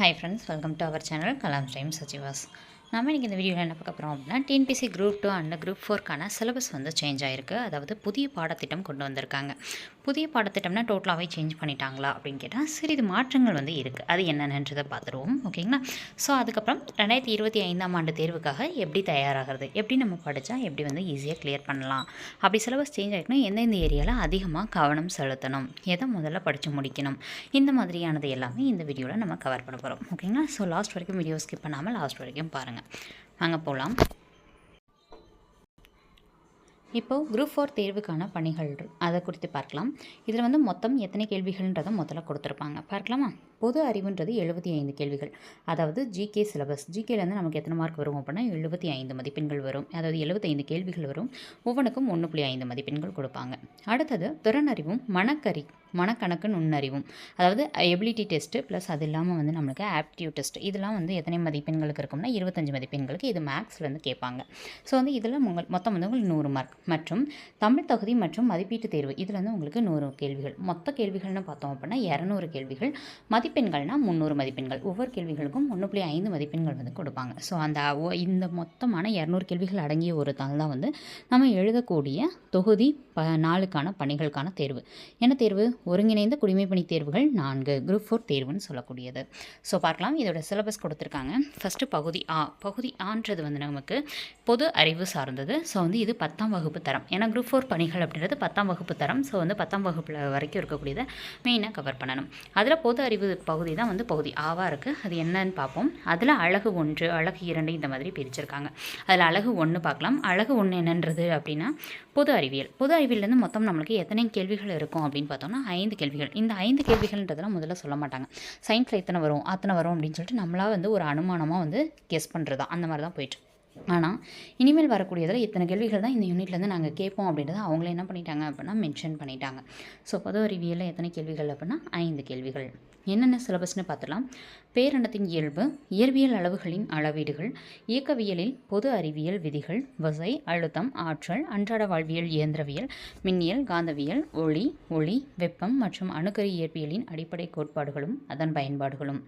Hi friends welcome to our channel Kalam time சச்சிவாஸ் நம்ம இன்றைக்கி இந்த வீடியோவில் என்ன பார்க்க போகிறோம் அப்படின்னா TNPSC group two and group ஃபோர்க்கான syllabus வந்து சேஞ்ச் ஆகிருக்கு அதாவது புதிய பாடத்திட்டம் கொண்டு வந்திருக்காங்க. புதிய பாடத்திட்டம்னா டோட்டலாகவே சேஞ்ச் பண்ணிட்டாங்களா அப்படின்னு கேட்டால் சிறிது மாற்றங்கள் வந்து இருக்குது அது என்னென்னன்றதை பார்த்துருவோம். ஓகேங்களா ஸோ அதுக்கப்புறம் ரெண்டாயிரத்தி இருபத்தி ஐந்தாம் ஆண்டு தேர்வுக்காக எப்படி தயாராகிறது? எப்படி நம்ம படித்தா எப்படி வந்து ஈஸியாக கிளியர் பண்ணலாம்? அப்படி சிலபஸ் சேஞ்ச் ஆகிருக்குன்னா எந்தெந்த ஏரியாவில் அதிகமாக கவனம் செலுத்தணும்? எதை முதல்ல படித்து முடிக்கணும்? இந்த மாதிரியானது எல்லாமே இந்த வீடியோவில் நம்ம கவர் பண்ண போகிறோம் ஓகேங்களா ஸோ லாஸ்ட் வரைக்கும் வீடியோ ஸ்கிப் பண்ணாமல் லாஸ்ட் வரைக்கும் பாருங்கள் வாங்க போகலாம் இப்போது குரூப் ஃபோர் தேர்வுக்கான பணிகள் அதை குறித்து பார்க்கலாம். இதில் வந்து மொத்தம் எத்தனை கேள்விகள்ன்றதை முதல்ல கொடுத்துருப்பாங்க. பார்க்கலாமா? பொது அறிவுன்றது எழுபத்தி ஐந்து கேள்விகள். அதாவது ஜிகே சிலபஸ் ஜிகேலேருந்து நமக்கு எத்தனை மார்க் வரும் அப்படின்னா எழுபத்தி ஐந்து மதிப்பெண்கள் வரும். அதாவது எழுபத்தைந்து கேள்விகள் வரும். ஒவ்வொன்றுக்கும் ஒன்று புள்ளி ஐந்து மதிப்பெண்கள் கொடுப்பாங்க. அடுத்தது திறனறிவும் மனக்கறி மனக்கணக்கு நுண்ணறிவும். அதாவது எபிலிட்டி டெஸ்ட்டு ப்ளஸ் அது இல்லாமல் வந்து நம்மளுக்கு ஆப்டியூட் டெஸ்ட் இதெல்லாம் வந்து எத்தனை மதிப்பெண்களுக்கு இருக்கும்னா இருபத்தஞ்சு மதிப்பெண்களுக்கு இது மேக்ஸ்லேருந்து கேட்பாங்க. ஸோ வந்து இதில் உங்கள் மொத்தம் வந்து உங்களுக்கு நூறு மார்க் மற்றும் தமிழ் தகுதி மற்றும் மதிப்பீட்டு தேர்வு. இதில் வந்து உங்களுக்கு நூறு கேள்விகள். மொத்த கேள்விகள்னு பார்த்தோம் அப்படின்னா இரநூறு கேள்விகள். மதிப்பெண்கள்னா முந்நூறு மதிப்பெண்கள். ஒவ்வொரு கேள்விகளுக்கும் ஒன்று புள்ளி ஐந்து மதிப்பெண்கள் வந்து கொடுப்பாங்க. ஸோ அந்த இந்த மொத்தமான இரநூறு கேள்விகள் அடங்கிய ஒரு தாள் தான் வந்து நம்ம எழுதக்கூடிய தொகுதி ப நாளுக்கான பணிகளுக்கான தேர்வு. என்ன தேர்வு? ஒருங்கிணைந்த குடிமைப்பணி தேர்வுகள் நான்கு குரூப் ஃபோர் தேர்வுன்னு சொல்லக்கூடியது. ஸோ பார்க்கலாம். இதோட சிலபஸ் கொடுத்துருக்காங்க. ஃபஸ்ட்டு பகுதி ஆ. பகுதி ஆன்றது வந்து நமக்கு பொது அறிவு சார்ந்தது. ஸோ வந்து இது பத்தாம் வகுப்பு தரம். ஏன்னா குரூப் ஃபோர் பணிகள் அப்படின்றது பத்தாம் வகுப்பு தரம். ஸோ வந்து பத்தாம் வகுப்பில் வரைக்கும் இருக்கக்கூடியதை மெயினாக கவர் பண்ணணும். அதில் பொது அறிவு பகுதி தான் வந்து பகுதி ஆவாக இருக்குது அது என்னன்னு பார்ப்போம். அதில் அழகு ஒன்று அழகு இரண்டு இந்த மாதிரி பிரிச்சிருக்காங்க. அதில் அழகு ஒன்று பார்க்கலாம். அழகு ஒன்று என்னன்றது அப்படின்னா பொது அறிவியல். பொது அறிவியல்லேருந்து மொத்தம் நம்மளுக்கு எத்தனை கேள்விகள் இருக்கும் அப்படின்னு பார்த்தோம்னா ஐந்து கேள்விகள். இந்த ஐந்து கேள்விகள்ன்றதெல்லாம் முதல்ல சொல்ல மாட்டாங்க. சயின்ஸில் எத்தனை வரும் அத்தனை வரும் அப்படின்னு சொல்லிட்டு நம்மளாக வந்து ஒரு அனுமானமாக வந்து கெஸ் பண்ணுறது தான் அந்த மாதிரி தான் போயிட்டு ஆனால் இனிமேல் வரக்கூடியதில் இத்தனை கேள்விகள் தான் இந்த யூனிட்லேருந்து நாங்கள் கேட்போம் அப்படின்றத அவங்களே என்ன பண்ணிட்டாங்க அப்படின்னா மென்ஷன் பண்ணிட்டாங்க. ஸோ பொது அறிவியலில் எத்தனை கேள்விகள் அப்படின்னா ஐந்து கேள்விகள். என்னென்ன சிலபஸ்னு பார்த்துலாம் பேரெண்ணத்தின் இயல்பு இயற்பியல் அளவுகளின் அளவீடுகள் இயக்கவியலில் பொது அறிவியல் விதிகள் வசை அழுத்தம் ஆற்றல் அன்றாட வாழ்வியல் இயந்திரவியல் மின்னியல் காந்தவியல் ஒளி ஒளி வெப்பம் மற்றும் அணுக்கரு இயற்பியலின் அடிப்படை கோட்பாடுகளும் அதன் பயன்பாடுகளும்.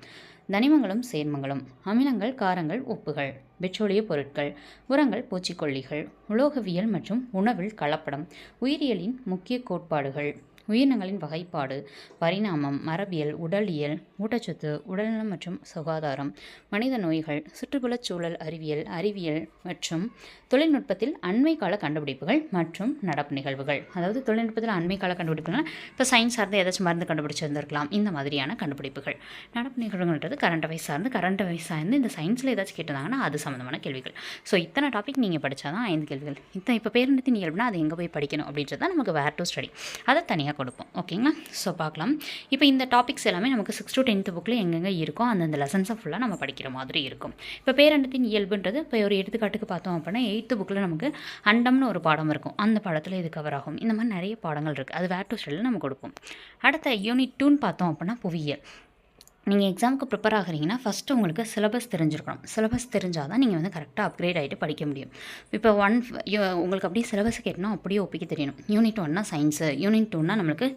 தனிமங்களும் சேர்மங்களும். அமிலங்கள் காரங்கள் உப்புகள் பெட்ரோலிய பொருட்கள் உரங்கள் பூச்சிக்கொல்லிகள் உலோகவியல் மற்றும் உணவில் கலப்படம் உயிரியலின் முக்கிய கோட்பாடுகள். உயிரினங்களின் வகைப்பாடு பரிணாமம் மரபியல் உடலியல் ஊட்டச்சத்து உடல்நலம் மற்றும் சுகாதாரம் மனித நோய்கள் சுற்றுப்புறச் சூழல் அறிவியல் அறிவியல் மற்றும் தொழில்நுட்பத்தில் அண்மை கால கண்டுபிடிப்புகள் மற்றும் நடப்பு நிகழ்வுகள். அதாவது தொழில்நுட்பத்தில் அண்மை கால கண்டுபிடிப்புகள் இப்போ சயின்ஸ் சார்ந்து ஏதாச்சும் மருந்து கண்டுபிடிச்சிருந்திருக்கலாம். இந்த மாதிரியான கண்டுபிடிப்புகள். நடப்பு நிகழ்வுகள்ன்றது கரண்ட் அவைஸ் சார்ந்து கரண்ட் அவைஸ் சார்ந்து இந்த சயின்ஸில் ஏதாச்சும் கேட்டிருந்தாங்கன்னா அது சம்மந்தமான கேள்விகள். ஸோ இத்தனை டாபிக் நீங்கள் படித்தா தான் ஐந்து கேள்விகள். இத்தனை இப்போ பேருந்து இயல்புனா அது எங்கே போய் படிக்கணும் அப்படின்றது தான் நமக்கு வேர் டு ஸ்டடி அதை தனியாக கொடுப்போம். ஓகேங்களா ஸோ பார்க்கலாம். இப்போ இந்த டாபிக்ஸ் எல்லாமே நமக்கு சிக்ஸ் டு டென்த்து புக்கில் எங்கெங்கே இருக்கோ அந்தந்த லெசன்ஸை ஃபுல்லாக நம்ம படிக்கிற மாதிரி இருக்கும். இப்போ பேரண்டத்தின் இயல்புன்றது இப்போ ஒரு எடுத்துக்காட்டுக்கு பார்த்தோம் அப்படின்னா எயித்து புக்கில் நமக்கு அண்டம்னு ஒரு பாடம் இருக்கும். அந்த பாடத்தில் இது கவர் ஆகும். இந்த மாதிரி நிறைய பாடங்கள் இருக்குது அது வேர் டு ஸ்டெல்லில் நம்ம கொடுப்போம். அடுத்த யூனிட் டூன்னு பார்த்தோம் அப்படின்னா புவியியல். நீங்கள் எக்ஸாமுக்கு ப்ரிப்பேர் ஆகுறீங்கன்னா ஃபஸ்ட்டு உங்களுக்கு சிலபஸ் தெரிஞ்சிருக்கணும். சிலபஸ் தெரிஞ்சால் தான் நீங்கள் வந்து கரெக்டாக அப்கிரேட் ஆகிட்டு படிக்க முடியும். இப்போ ஒன் உங்களுக்கு அப்படியே சிலபஸ் கேட்டணும் அப்படியே ஒப்பிக்க தெரியணும். யூனிட் ஒன்னா சயின்ஸு யூனிட் டூன்னா நம்மளுக்கு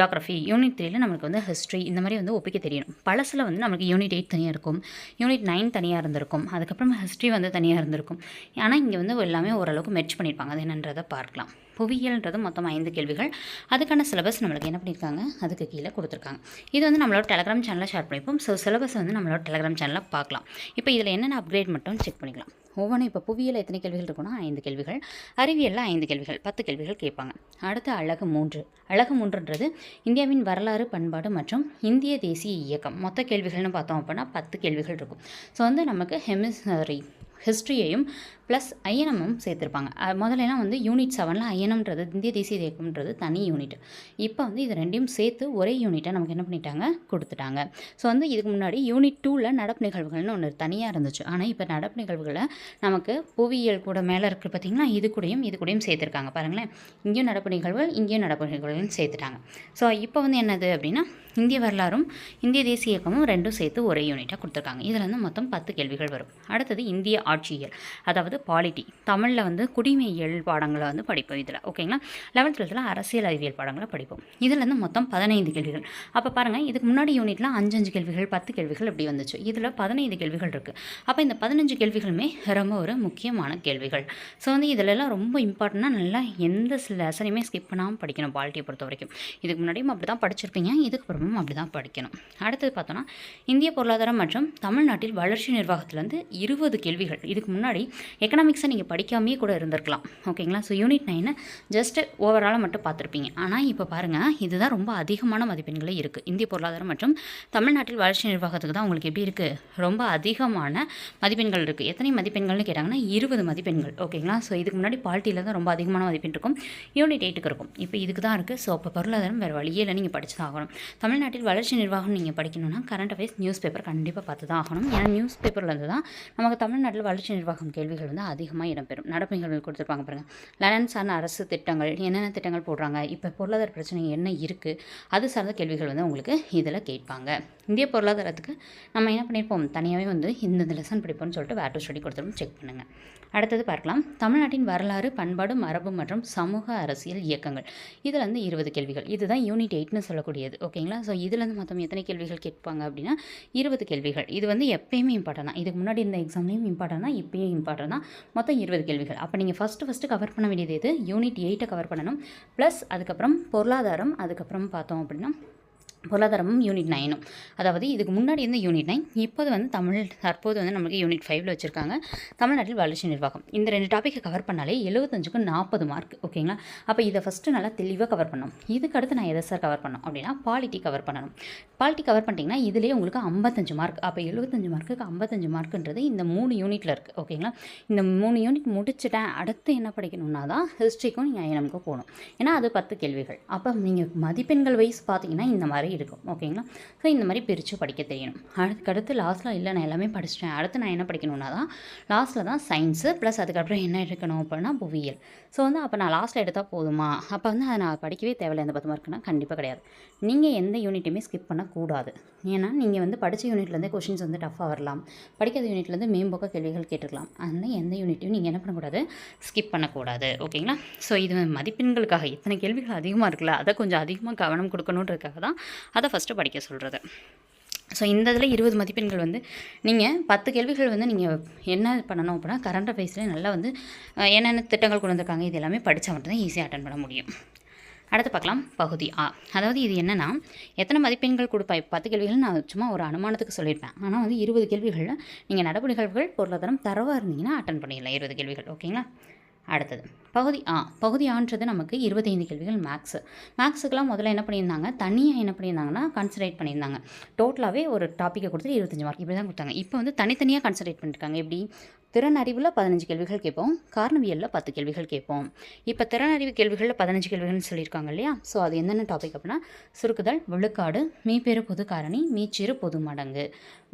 ஜாக்ரஃபி யூனிட் த்ரீல நம்மளுக்கு வந்து ஹிஸ்ட்ரி இந்த மாதிரி வந்து ஒப்பிக்க தெரியணும். பழசில் வந்து நம்மளுக்கு யூனிட் எயிட் தனியாக இருக்கும். யூனிட் நைன் தனியாக இருந்திருக்கும். அதுக்கப்புறம் ஹிஸ்ட்ரி வந்து தனியாக இருந்திருக்கும். ஆனால் இங்கே வந்து எல்லாமே ஓரளவுக்கு மெர்ச் பண்ணியிருப்பாங்க. அது என்னன்றதை பார்க்கலாம். புவியியல்ன்றது மொத்தம் ஐந்து கேள்விகள். அதுக்கான சிலபஸ் நம்மளுக்கு என்ன பண்ணியிருக்காங்க? அதுக்கு கீழே கொடுத்துருக்காங்க. இது வந்து நம்மளோட டெலகிராம் சேனலில் ஷேர் பண்ணிப்போம் ஸோ சிலபஸ் வந்து நம்மளோட டெலகிராம் சேனலில் பார்க்கலாம். இப்போ இதில் என்னென்ன அப்கிரேட் மட்டும் செக் பண்ணிக்கலாம். ஒவ்வொன்றும் இப்போ புவியியல் எத்தனை கேள்விகள் இருக்குன்னா ஐந்து கேள்விகள். அறிவியலில் ஐந்து கேள்விகள் பத்து கேள்விகள் கேட்பாங்க. அடுத்து அழகு மூன்று. அழகு மூன்றுன்றது இந்தியாவின் வரலாறு பண்பாடு மற்றும் இந்திய தேசிய இயக்கம். மொத்த கேள்விகள்னு பார்த்தோம் அப்படின்னா பத்து கேள்விகள் இருக்கும். ஸோ வந்து நமக்கு ஹெமிஸ்டரி ஹிஸ்ட்ரியையும் ப்ளஸ் ஐஎன்எம்மும் சேர்த்துருப்பாங்க. முதலெல்லாம் முதல்லலாம் வந்து யூனிட் செவனில் ஐஎன்எம்ன்றது இந்திய தேசிய இயக்கம்ன்றது தனி யூனிட் இப்போ வந்து இது ரெண்டையும் சேர்த்து ஒரே யூனிட்டை நமக்கு என்ன பண்ணிட்டாங்க? கொடுத்துட்டாங்க. ஸோ வந்து இதுக்கு முன்னாடி யூனிட் டூவில் நடப்பு நிகழ்வுகள்னு ஒன்று தனியாக இருந்துச்சு. ஆனால் இப்போ நடப்பு நிகழ்வுகளை நமக்கு புவியியல் கூட மேலே இருக்குது பார்த்திங்கன்னா இது கூடயும் இது கூடயும் சேர்த்துருக்காங்க. பாருங்களேன். இங்கேயும் நடப்பு நிகழ்வுகள் இங்கேயும் நடப்பு நிகழ்வுகள்னு சேர்த்துட்டாங்க. ஸோ இப்போ வந்து என்னது அப்படின்னா இந்திய வரலாறும் இந்திய தேசிய இயக்கமும் ரெண்டும் சேர்த்து ஒரே யூனிட்டாக கொடுத்துருக்காங்க. இதில் வந்து மொத்தம் பத்து கேள்விகள் வரும். அடுத்தது இந்திய ஆட்சியியல் அதாவது பாலிட்டி தமிழில் வந்து குடிமையியல் பாடங்களை வந்து படிப்போம் இதில் ஓகேங்களா? லெவன்த் டுவெல்த்தில் அரசியல் அறிவியல் பாடங்களை படிப்போம். இதில் வந்து மொத்தம் பதினைந்து கேள்விகள். அப்போ பாருங்கள் இதுக்கு முன்னாடி யூனிட்டில் அஞ்சஞ்சு கேள்விகள் பத்து கேள்விகள் இப்படி வந்துச்சு. இதில் பதினைந்து கேள்விகள் இருக்குது அப்போ இந்த பதினஞ்சு கேள்விகளுமே ரொம்ப ஒரு முக்கியமான கேள்விகள். ஸோ வந்து இதிலெல்லாம் ரொம்ப இம்பார்ட்டண்ட்டாக நல்லா எந்த லெசனையுமே ஸ்கிப் பண்ணாமல் படிக்கணும் பாலிட்டியை பொறுத்த வரைக்கும். இதுக்கு முன்னாடியும் அப்படி தான் படிச்சிருப்பீங்க இதுக்கப்புறமும் அப்படி தான் படிக்கணும். அடுத்தது பார்த்தோன்னா இந்திய பொருளாதாரம் மற்றும் தமிழ்நாட்டில் வளர்ச்சி நிர்வாகத்திலேருந்து இருபது கேள்விகள். இதுக்கு முன்னாடி எக்கனாமிக்ஸை நீங்கள் படிக்காமே கூட இருந்திருக்கலாம். ஓகேங்களா ஸோ யூனிட் நைனை ஜஸ்ட் ஓவராலாக மட்டும் பார்த்துருப்பீங்க. ஆனால் இப்போ பாருங்கள் இதுதான் ரொம்ப அதிகமான மதிப்பெண்களே இருக்குது இந்திய பொருளாதாரம் மற்றும் தமிழ்நாட்டில் வளர்ச்சி நிர்வாகத்துக்கு தான் உங்களுக்கு எப்படி இருக்குது ரொம்ப அதிகமான மதிப்பெண்கள் இருக்குது எத்தனை மதிப்பெண்கள்னு கேட்டாங்கன்னா இருபது மதிப்பெண்கள். ஓகேங்களா ஸோ இதுக்கு முன்னாடி பால்ட்டியில் தான் ரொம்ப அதிகமான மதிப்பெண் இருக்கும். யூனிட் எயிட்டுக்கு இருக்கும். இப்போ இதுக்கு தான் இருக்குது ஸோ அப்போ பொருளாதாரம் வேறு வழியே இல்லை. நீங்கள் படிச்சு தான் ஆகணும். தமிழ்நாட்டில் வளர்ச்சி நிர்வாகம் நீங்கள் படிக்கணும்னா கரண்ட் அஃபேர்ஸ் நியூஸ் பேப்பர் கண்டிப்பாக பார்த்து தான் ஆகணும். ஏன்னா நியூஸ் பேப்பர்லேருந்து தான் நமக்கு தமிழ்நாட்டில் வளர்ச்சி நிர்வாகம் கேள்விகள் வந்து அதிகமாக இடம்பெறும். நடப்பு நிகழ்வுகள் கொடுத்துருப்பாங்க பாருங்கள் லண்டன் சார்ந்த அரசு திட்டங்கள் என்னென்ன திட்டங்கள் போடுறாங்க? இப்போ பொருளாதார பிரச்சனை என்ன இருக்குது அது சார்ந்த கேள்விகள் வந்து உங்களுக்கு இதில் கேட்பாங்க. இந்திய பொருளாதாரத்துக்கு நம்ம என்ன பண்ணியிருப்போம்? தனியாகவே வந்து இந்த லெசன் படிப்போம்னு சொல்லிட்டு வேர் டு ஸ்டடி கொடுத்துருவோம். செக் பண்ணுங்கள் அடுத்தது பார்க்கலாம். தமிழ்நாட்டின் வரலாறு பண்பாடு மரபு மற்றும் சமூக அரசியல் இயக்கங்கள். இதில் வந்து இருபது கேள்விகள். இதுதான் யூனிட் எயிட்னு சொல்லக்கூடியது. ஓகேங்களா ஸோ இதில் வந்து மொத்தம் எத்தனை கேள்விகள் கேட்பாங்க அப்படின்னா இருபது கேள்விகள். இது வந்து எப்பயுமே இம்பார்ட்டன் தான். இதுக்கு முன்னாடி இந்த எக்ஸாம்லேயும் இம்பார்ட்டன் தான். இப்பயும் இம்பார்ட்டன் தான். மொத்தம் இருபது கேள்விகள். அப்போ நீங்கள் ஃபஸ்ட்டு ஃபஸ்ட்டு கவர் பண்ண வேண்டியது எது? யூனிட் எயிட்டை கவர் பண்ணணும். ப்ளஸ் அதுக்கப்புறம் பொருளாதாரம் அதுக்கப்புறம் பார்த்தோம் அப்படின்னா பொருளாதாரமும் யூனிட் நைனும் அதாவது இதுக்கு முன்னாடி இருந்த யூனிட் நைன் இப்போது வந்து தமிழ் தற்போது வந்து நமக்கு யூனிட் ஃபைவ்ல வச்சுருக்காங்க. தமிழ்நாட்டில் வளர்ச்சி நிர்வாகம். இந்த ரெண்டு டாப்பிக்கை கவர் பண்ணாலே எழுபத்தஞ்சுக்கு நாற்பது மார்க் ஓகேங்களா அப்போ இதை ஃபஸ்ட்டு நல்லா தெளிவாக கவர் பண்ணணும். இதுக்கு அடுத்து நான் எதை சார் கவர் பண்ணணும்? அப்படின்னா பாலிட்டி கவர் பண்ணணும். பாலிட்டி கவர் பண்ணிட்டீங்கன்னா இதுலேயே உங்களுக்கு ஐம்பத்தஞ்சு மார்க் அப்போ எழுபத்தஞ்சு மார்க்குக்கு ஐம்பத்தஞ்சு மார்க்குன்றது இந்த மூணு யூனிட்டில் இருக்குது ஓகேங்களா இந்த மூணு யூனிட் முடிச்சுட்டேன். அடுத்து என்ன படிக்கணும்னா தான் ஹிஸ்ட்ரிக்கும் நீங்கள் ஐஎனமுக்கும் போகணும். ஏன்னா அது பத்து கேள்விகள். அப்போ நீங்கள் மதிப்பெண்கள் வைஸ் பார்த்தீங்கன்னா இந்த மாதிரி இருக்கும் ஓகேங்களா ஸோ இந்த மாதிரி பிரித்து படிக்க தெரியணும். அடுத்தடுத்து லாஸ்ட்டில் இல்லை நான் எல்லாமே படிச்சிட்டேன். அடுத்து நான் என்ன படிக்கணும்னா தான் லாஸ்ட்டில் தான் சயின்ஸு ப்ளஸ் அதுக்கப்புறம் என்ன எடுக்கணும் அப்படின்னா புவியியல் ஸோ வந்து அப்போ நான் லாஸ்ட்டில் எடுத்தால் போதுமா? அப்போ வந்து அதை நான் படிக்கவே தேவையில்லை. எந்த பத்து மார்க்குனா கண்டிப்பாக கிடையாது. நீங்கள் எந்த யூனிட்டுமே ஸ்கிப் பண்ணக்கூடாது. ஏன்னா நீங்கள் வந்து படித்த யூனிட்லேருந்து கொஷின்ஸ் வந்து டஃப்பாக வரலாம். படிக்காத யூனிட்லேருந்து மேம்போக்க கேள்விகள் கேட்டுக்கலாம். அதனால் எந்த யூனிட்டையும் நீங்கள் என்ன பண்ணக்கூடாது? ஸ்கிப் பண்ணக்கூடாது. ஓகேங்களா ஸோ இது மதிப்பெண்களுக்காக இத்தனை கேள்விகள் அதிகமாக இருக்குல்ல அதை கொஞ்சம் அதிகமாக கவனம் கொடுக்கணுன்றதுக்காக தான் அதை ஃபஸ்ட்டு படிக்க சொல்கிறது ஸோ இந்த இதில் இருபது மதிப்பெண்கள் வந்து நீங்கள் பத்து கேள்விகள் வந்து நீங்கள் என்ன பண்ணணும் அப்படின்னா கரண்ட் அஃபேர்ஸில் நல்லா வந்து என்னென்ன திட்டங்கள் கொண்டு வந்திருக்காங்க இது எல்லாமே படித்தா மட்டும்தான் ஈஸியாக அட்டன் பண்ண முடியும். அடுத்து பார்க்கலாம் பகுதி ஆ. அதாவது இது என்னென்னா எத்தனை மதிப்பெண்கள் கொடுப்பா? பத்து கேள்விகள் நான் சும்மா ஒரு அனுமானத்துக்கு சொல்லியிருப்பேன். ஆனால் வந்து இருபது கேள்விகளில் நீங்கள் நடப்பு நிகழ்வுகள் பொருளாதாரம் தரவாக இருந்தீங்கன்னா அட்டன் பண்ணிடலாம் இருபது கேள்விகள். ஓகேங்களா அடுத்தது. பகுதி ஆ பகுதி ஆன்றது நமக்கு இருபத்தைந்து கேள்விகள் மேக்ஸு மேக்ஸுக்கெலாம் முதல்ல என்ன பண்ணியிருந்தாங்க? தனியாக என்ன பண்ணியிருந்தாங்கன்னா கன்சிடரேட் பண்ணியிருந்தாங்க. டோட்டலாகவே ஒரு டாப்பிக்கை கொடுத்து இருபத்தஞ்சி மார்க் இப்படி தான் கொடுத்தாங்க. இப்போ வந்து தனித்தனியாக கன்சிடரேட் பண்ணியிருக்காங்க எப்படி? திறன் அறிவில் பதினஞ்சு கேள்விகள் கேட்போம். காரணவியலில் பத்து கேள்விகள் கேட்போம். இப்போ திறன் அறிவு கேள்விகளில் பதினஞ்சு கேள்விகள்னு சொல்லியிருக்காங்க இல்லையா? ஸோ அது என்னென்ன டாபிக் அப்படின்னா சுருக்குதல் விழுக்காடு மீப்பெரு பொது காரணி மீச்சிறு பொது மடங்கு.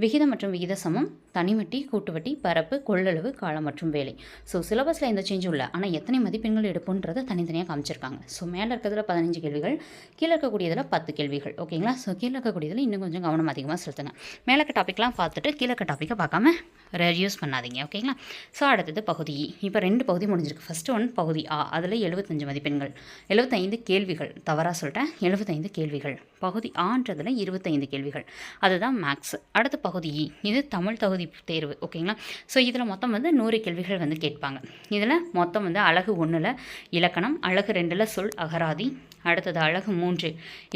விகிதம் மற்றும் விகித சமம் தனிவட்டி கூட்டுவட்டி பரப்பு கொள்ளளவு காலம் மற்றும் வேலை. ஸோ சிலபஸில் எந்த சேஞ்சும் இல்லை ஆனால் எத்தனை மதிப்பெண்கள் எடுப்போன்றதை தனித்தனியாக காமிச்சிருக்காங்க. ஸோ மேலே இருக்கிறதுல பதினஞ்சு கேள்விகள் கீழே இருக்கக்கூடியதில் பத்து கேள்விகள். ஓகேங்களா ஸோ கீழே இருக்கக்கூடியதில் இன்னும் கொஞ்சம் கவனம் அதிகமாக செலுத்துங்க. மேலே இருக்க டாப்பிக்லாம் பார்த்துட்டு கீழே டாப்பிக்கை பார்க்காம ரெடியூஸ் பண்ணாதீங்க ஓகேங்களா ஸோ அடுத்தது பகுதி e. இப்போ ரெண்டு பகுதி முடிஞ்சிருக்கு. ஃபஸ்ட்டு ஒன் பகுதி ஆ அதில் எழுபத்தஞ்சு மதிப்பெண்கள். எழுபத்தைந்து கேள்விகள். தவறாக சொல்லிட்டேன். எழுபத்தைந்து கேள்விகள். பகுதி ஆன்றதில் இருபத்தைந்து கேள்விகள். அதுதான் மேக்ஸ் அடுத்த பகுதி e. இது தமிழ் தகுதி தேர்வு ஓகேங்களா ஸோ இதில் மொத்தம் வந்து நூறு கேள்விகள் வந்து கேட்பாங்க. இதில் மொத்தம் வந்து அழகு ஒன்றில் இலக்கணம் அழகு ரெண்டில் சொல் அகராதி அடுத்தது அழகு மூன்று.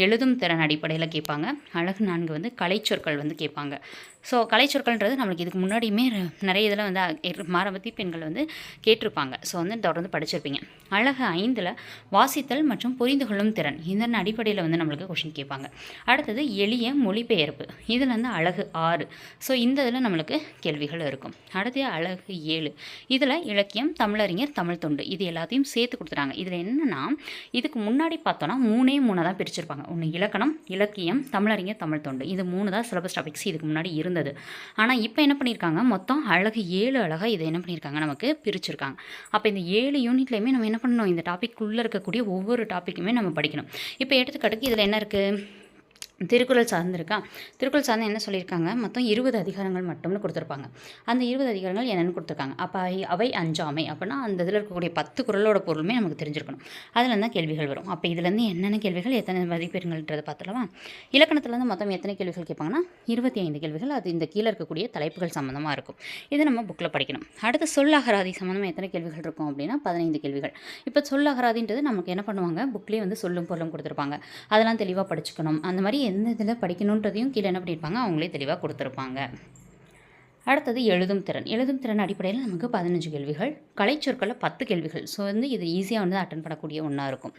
எழுதும் திறன் அடிப்படையில் கேட்பாங்க. அழகு நான்கு வந்து கலைச்சொற்கள் வந்து கேட்பாங்க. ஸோ கலைச்சொற்கள்ன்றது நம்மளுக்கு இதுக்கு முன்னாடியுமே நிறைய இதில் வந்து மாரபத்தி பெண்கள் வந்து கேட்டிருப்பாங்க. ஸோ வந்து தொடர்ந்து படிச்சிருப்பீங்க. அழகு ஐந்தில் வாசித்தல் மற்றும் புரிந்து கொள்ளும் திறன். இதன் அடிப்படையில் வந்து நம்மளுக்கு கொஷின் கேட்பாங்க. அடுத்தது எளிய மொழிபெயர்ப்பு. இதில் வந்து அழகு ஆறு. ஸோ இந்த இதில் நம்மளுக்கு கேள்விகள் இருக்கும். அடுத்தது அழகு ஏழு. இதில் இலக்கியம் தமிழறிஞர் தமிழ் தொண்டு. இது எல்லாத்தையும் சேர்த்து கொடுத்துட்டாங்க. இதில் என்னென்னா இதுக்கு முன்னாடி பார்த்தோன்னா மூணே மூணு தான் பிரிச்சிருப்பாங்க. ஒன்று இலக்கணம் இலக்கியம் தமிழறிஞர் தமிழ் தொண்டு. இது மூணு தான் சிலபஸ் டாபிக்ஸ் இதுக்கு முன்னாடி இருந்தது. ஆனால் இப்போ என்ன பண்ணியிருக்காங்க மொத்தம் அழகு ஏழு அழகாக இதை என்ன பண்ணியிருக்காங்க நமக்கு பிரிச்சிருக்காங்க. அப்போ இந்த ஏழு யூனிட்லையுமே நம்ம என்ன பண்ணணும்? இந்த டாபிக் உள்ளே இருக்கக்கூடிய ஒவ்வொரு டாப்பிக்குமே நம்ம படிக்கணும். இப்போ எடுத்துக்காட்டுக்கு இதில் என்ன இருக்குது திருக்குறள் சார்ந்திருக்கா திருக்குறள் சார்ந்து என்ன சொல்லியிருக்காங்க? மொத்தம் இருபது அதிகாரங்கள் மட்டும்னு கொடுத்துருப்பாங்க. அந்த இருபது அதிகாரங்கள் என்னென்னு கொடுத்துருக்காங்க. அப்போ அவை அவை அஞ்சாமை அப்படின்னா அந்த இதில் இருக்கக்கூடிய பத்து குறளோட பொருளுமே நமக்கு தெரிஞ்சிருக்கணும். அதில் தான் கேள்விகள் வரும். அப்போ இதுலேருந்து என்னென்ன கேள்விகள் எத்தனை மதிப்பெண்கள்ன்றதை பார்த்துலவா இலக்கணத்துலேருந்து மொத்தம் எத்தனை கேள்விகள் கேட்பாங்கன்னா இருபத்தி ஐந்து கேள்விகள். அது இந்த கீழே இருக்கக்கூடிய தலைப்புகள் சம்மந்தமாக இருக்கும். இது நம்ம புக்கில் படிக்கணும். அடுத்து சொல்லகராதி சம்மந்தமாக எத்தனை கேள்விகள் இருக்கும் அப்படின்னா பதினைந்து கேள்விகள். இப்போ சொல்லகராதின்றது நமக்கு என்ன பண்ணுவாங்க? புக்லேயே வந்து சொல்லும் பொருளும் கொடுத்துருப்பாங்க. அதெல்லாம் தெளிவாக படிச்சுக்கணும். அந்த மாதிரி எந்த இதில் படிக்கணுன்றதையும் கீழே என்ன பண்ணியிருப்பாங்க? அவங்களே தெளிவாக கொடுத்துருப்பாங்க. அடுத்தது எழுதும் திறன். எழுதும் திறன் அடிப்படையில் நமக்கு பதினஞ்சு கேள்விகள் கலைச்சொற்களில் பத்து கேள்விகள். ஸோ வந்து இது ஈஸியாக வந்து அட்டன் பண்ணக்கூடிய ஒன்றா இருக்கும்.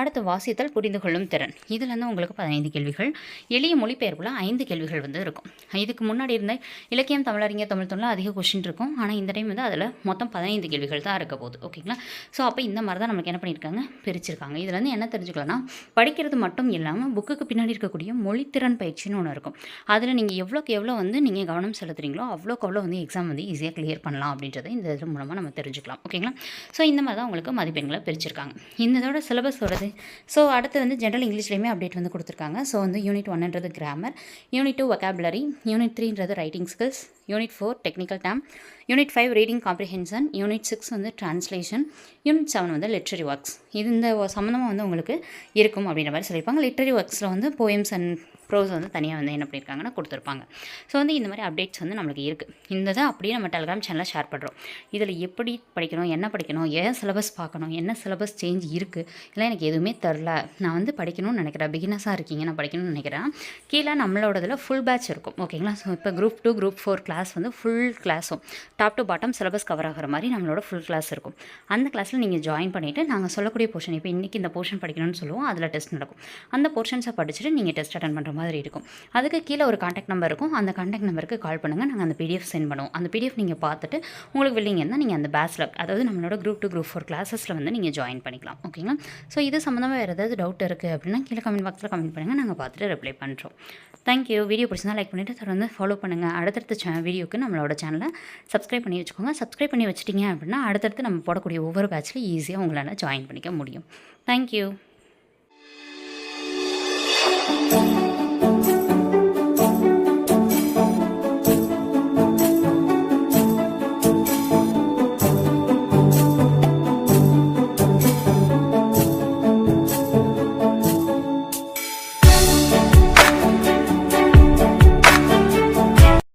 அடுத்து வாசித்தல் புரிந்து கொள்ளும் திறன். இதில் வந்து உங்களுக்கு பதினைந்து கேள்விகள் எளிய மொழிபெயர்ப்பில் ஐந்து கேள்விகள் வந்து இருக்கும். இதுக்கு முன்னாடி இருந்த இலக்கியம் தமிழறிஞர் தமிழ் தமிழில் அதிக கொஷின் இருக்கும். ஆனால் இந்த டைம் வந்து அதில் மொத்தம் பதினைந்து கேள்விகள் தான் இருக்க போகுது. ஓகேங்களா ஸோ அப்போ இந்த மாதிரி தான் நமக்கு என்ன பண்ணியிருக்காங்க? பிரிச்சிருக்காங்க. இதில் வந்து என்ன தெரிஞ்சுக்கலாம்னா படிக்கிறது மட்டும் இல்லாமல் புக்குக்கு பின்னாடி இருக்கக்கூடிய மொழித்திறன் பயிற்சின்னு ஒன்று இருக்கும். அதில் நீங்கள் எவ்வளோக்கு எவ்வளோ வந்து நீங்கள் கவனம் செலுத்துறீங்களோ எவ்வளோக்கு அவ்வளோ வந்து எக்ஸாம் வந்து ஈஸியாக கிளியர் பண்ணலாம் அப்படின்றத இந்த இது மூலமாக நம்ம தெரிஞ்சுக்கலாம். ஓகேங்களா ஸோ இந்த மாதிரி தான் உங்களுக்கு மதிப்பெண்களை பிரிச்சிருக்காங்க. இந்த இதோட சிலபஸ் வருது ஸோ அடுத்து வந்து ஜென்ரல் இங்கிலீஷ்லேயுமே அப்டேட் வந்து கொடுத்துருக்காங்க. ஸோ வந்து unit ஒன்ன்றது grammar unit two vocabulary unit த்ரீன்றது writing skills unit four technical term unit five reading comprehension unit six வந்து ட்ரான்ஸ்லேஷன் யூனிட் செவன் வந்து லிட்ரரி ஒர்க்ஸ் இது இந்த சம்மந்தமாக வந்து உங்களுக்கு இருக்கும் அப்படின்ற மாதிரி சொல்லியிருப்பாங்க. லிட்ரரி ஒர்க்ஸில் வந்து போயம்ஸ் அண்ட் ப்ரோஸ் வந்து தனியாக வந்து என்ன பண்ணியிருக்காங்கன்னா கொடுத்துருப்பாங்க. ஸோ வந்து இந்த மாதிரி அப்டேட்ஸ் வந்து நம்மளுக்கு இருக்குது இந்த தான் அப்படியே நம்ம டெலிகிராம் சேனலில் ஷேர் பண்ணுறோம் இதில் எப்படி படிக்கணும் என்ன படிக்கணும் ஏன் சிலபஸ் பார்க்கணும் என்ன சிலபஸ் சேஞ்ச் இருக்குது இல்லை எனக்கு எதுவுமே தெரில. நான் வந்து படிக்கணும்னு நினைக்கிறேன். பிகினஸாக இருக்கீங்க நான் படிக்கணும்னு நினைக்கிறேன். கீழே நம்மளோடதில் ஃபுல் பேட்ச் இருக்கும். ஓகேங்களா ஸோ இப்போ group two group four class வந்து ஃபுல் கிளாஸும் top to bottom syllabus cover ஆகிற மாதிரி நம்மளோட ஃபுல் கிளாஸ் இருக்கும். அந்த கிளாஸில் நீங்கள் ஜாயின் பண்ணிவிட்டு நாங்கள் சொல்லக்கூடிய போர்ஷன் இப்போ இன்றைக்கி இந்த போர்ஷன் படிக்கணும்னு சொல்லுவோம். அதில் டெஸ்ட் நடக்கும். அந்த போர்ஷன்ஸை படிச்சுட்டு நீங்கள் டெஸ்ட் அட்டன் பண்ணுற மாதிரி இருக்கும். அதுக்கு கீழே ஒரு காண்டாக்ட் நம்பர் இருக்கும். அந்த காண்டாக்ட் நம்பருக்கு கால் பண்ணுங்கள் நாங்கள் அந்த பிடிஎஃப் சென்ட் பண்ணுவோம். அந்த பிடிஎஃப் நீங்கள் பார்த்துட்டு உங்களுக்கு வில்லிங் நீங்கள் அந்த பேச்சுலர் அதாவது நம்மளோட குரூப் டூ குரூப் ஃபோர் கிளாஸஸில் வந்து நீங்கள் ஜாயின் பண்ணிக்கலாம். ஓகேங்களா ஸோ இது சம்மந்தமாக வேறு ஏதாவது டவுட் இருக்குது அப்படின்னா கீழே கமெண்ட் பாக்ஸில் கமெண்ட் பண்ணுங்கள் நாங்கள் பார்த்துட்டு ரிப்ளை பண்ணுறோம் தேங்க்யூ வீடியோ பிடிச்சிருந்தா லைக் பண்ணிவிட்டு தொடர்ந்து ஃபாலோ பண்ணுங்கள் அடுத்தடுத்த சே வீடியோக்கு நம்மளோட சேனலை சப்ஸ்கிரைப் பண்ணி வச்சுக்கோங்க. சப்ஸ்கிரைப் பண்ணி வச்சிட்டிங்க அப்படின்னா அடுத்தடுத்து நம்ம போடக்கூடிய ஒவ்வொரு பேட்ச்லையும் ஈஸியாக உங்களால் ஜாயின் பண்ணிக்க முடியும். தேங்க்யூ